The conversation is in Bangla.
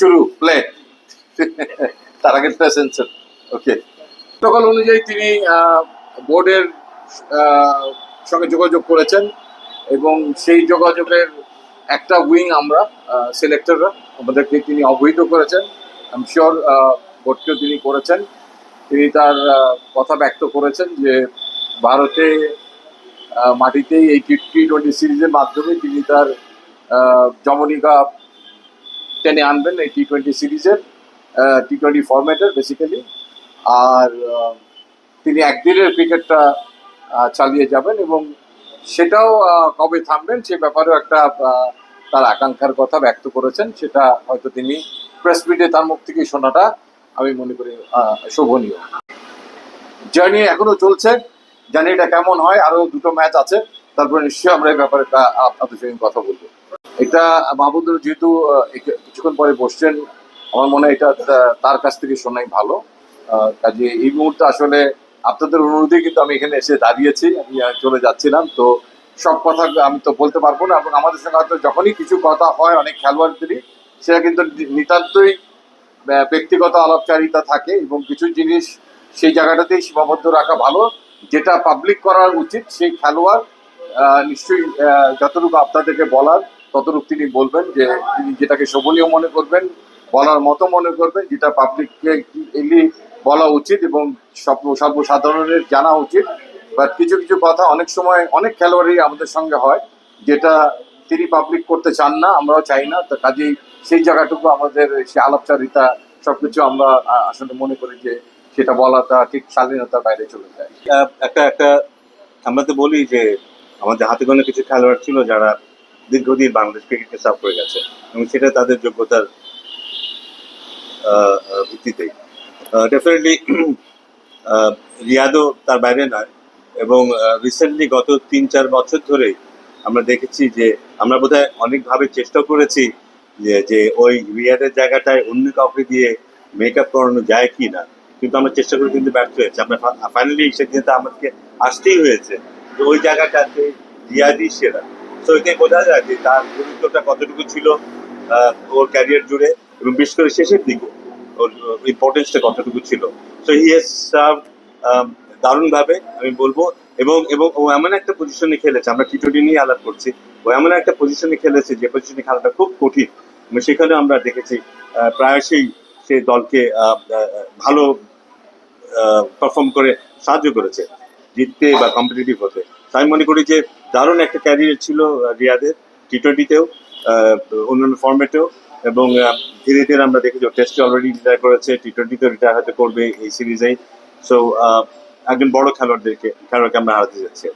শুরু প্লে তার আগে প্রেসেন্সর ওকে প্রোটোকল অনুযায়ী তিনি বোর্ডের সঙ্গে যোগাযোগ করেছেন এবং সেই যোগাযোগের একটা উইং আমরা সিলেক্টররা আমাদেরকে তিনি অবহিত করেছেন। আই এম শিওর বোর্ডকেও তিনি করেছেন। তিনি তার কথা ব্যক্ত করেছেন যে ভারতে মাটিতেই এই টি টোয়েন্টি সিরিজের মাধ্যমে তিনি তার জমনিকা টেনে আনবেন এই টি টোয়েন্টি সিরিজের টি টোয়েন্টি ফরম্যাটের বেসিক্যালি আর তিনি একদিনের ক্রিকেটটা চালিয়ে যাবেন এবং সেটাও কবে থামবেন সে ব্যাপারেও একটা তার আকাঙ্ক্ষার কথা ব্যক্ত করেছেন সেটা হয়তো তিনি প্রেস মিটে তার মুখ থেকে শোনাটা আমি মনে করি শোভনীয় জার্নি এখনও চলছে জানি এটা কেমন হয় আরও দুটো ম্যাচ আছে তারপরে নিশ্চয়ই আমরা এই ব্যাপারে আপনাদের সঙ্গে কথা বলব এটা মাহবুদুর যেহেতু কিছুক্ষণ পরে বসছেন, আমার মনে হয় এটা তার কাছ থেকে শোনাই ভালো। কাজে এই মুহূর্তে আসলে আপনাদের অনুরোধে কিন্তু আমি এখানে এসে দাঁড়িয়েছি, আমি চলে যাচ্ছিলাম, তো সব কথা আমি তো বলতে পারব না, এবং আমাদের সঙ্গে হয়তো যখনই কিছু কথা হয়, অনেক খেলোয়াড়দেরই, সেটা কিন্তু নিতান্তই ব্যক্তিগত আলাপচারিতা থাকে, এবং কিছু জিনিস সেই জায়গাটাতেই সীমাবদ্ধ রাখা ভালো। যেটা পাবলিক করার উচিত, সেই খেলোয়াড় নিশ্চয়ই যতটুকু আপনাদেরকে বলার ততটুকু তিনি বলবেন যে তিনি যেটাকে শোভনীয় মনে করবেন, বলার মতো মনে করবেন, যেটা পাবলিককে এলি বলা উচিত এবং সর্বসাধারণের জানা উচিত। বাট কিছু কিছু কথা অনেক সময় অনেক খেলোয়াড়ই আমাদের সঙ্গে হয়, যেটা তিনি পাবলিক করতে চান না, আমরাও চাই না। তো কাজেই সেই জায়গাটুকু আমাদের সে আলাপচারিতা সবকিছু আমরা আসলে মনে করি যে সেটা বলাটা ঠিক স্বাধীনতার বাইরে চলে যায়। একটা একটা, আমরা তো বলি যে আমাদের হাতে গোনা কিছু খেলোয়াড় ছিল যারা দীর্ঘদিন বাংলাদেশ ক্রিকেটকে সাফ করে গেছে এবং সেটা তাদের যোগ্যতার ভিত্তিতেই। ডেফিনেটলি রিয়াদও তার বাইরে নয় এবং রিসেন্টলি গত তিন চার বছর ধরেই আমরা দেখেছি যে, আমরা বোধহয় অনেকভাবে চেষ্টা করেছি যে যে ওই রিয়াদের জায়গাটায় অন্য কাউকে দিয়ে মেকআপ করানো যায় কি না। কিন্তু আমরা চেষ্টা করে কিন্তু ব্যর্থ হয়েছে। আমরা ফাইনালি সেদিন আমাদেরকে আসতেই হয়েছে যে ওই জায়গাটাতে রিয়াদি সেরা। তো এতে বোঝা যায় যে তার গুরুত্বটা কতটুকু ছিল ওর ক্যারিয়ার জুড়ে এবং বিশেষ করে শেষের দিকে ওর ইম্পর্টেন্সটা কতটুকু ছিল। সো হি হ্যাজ সার্ভ দারুণভাবে আমি বলব এবং এবং ও এমন একটা পজিশনে খেলেছে, আমরা টি টোয়েন্টি নিয়ে আলাপ করছি, ও এমন একটা পজিশনে খেলেছে যে পজিশনে খেলাটা খুব কঠিন। সেখানে আমরা দেখেছি প্রায়শই সে দলকে ভালো পারফর্ম করে সাহায্য করেছে, জিততে বা কম্পিটিটিভ হতে। তো আমি মনে করি যে দারুণ একটা ক্যারিয়ার ছিল রিয়াদের টি টোয়েন্টিতেও অন্যান্য ফর্মেটেও এবং ধীরে ধীরে আমরা দেখেছি টেস্টে অলরেডি রিটায়ার করেছে টি টোয়েন্টিতেও রিটায়ার হয়তো করবে এই সিরিজেই সো একজন বড় খেলোয়াড়দেরকে, খেলোয়াড়কে আমরা হারাতে যাচ্ছি।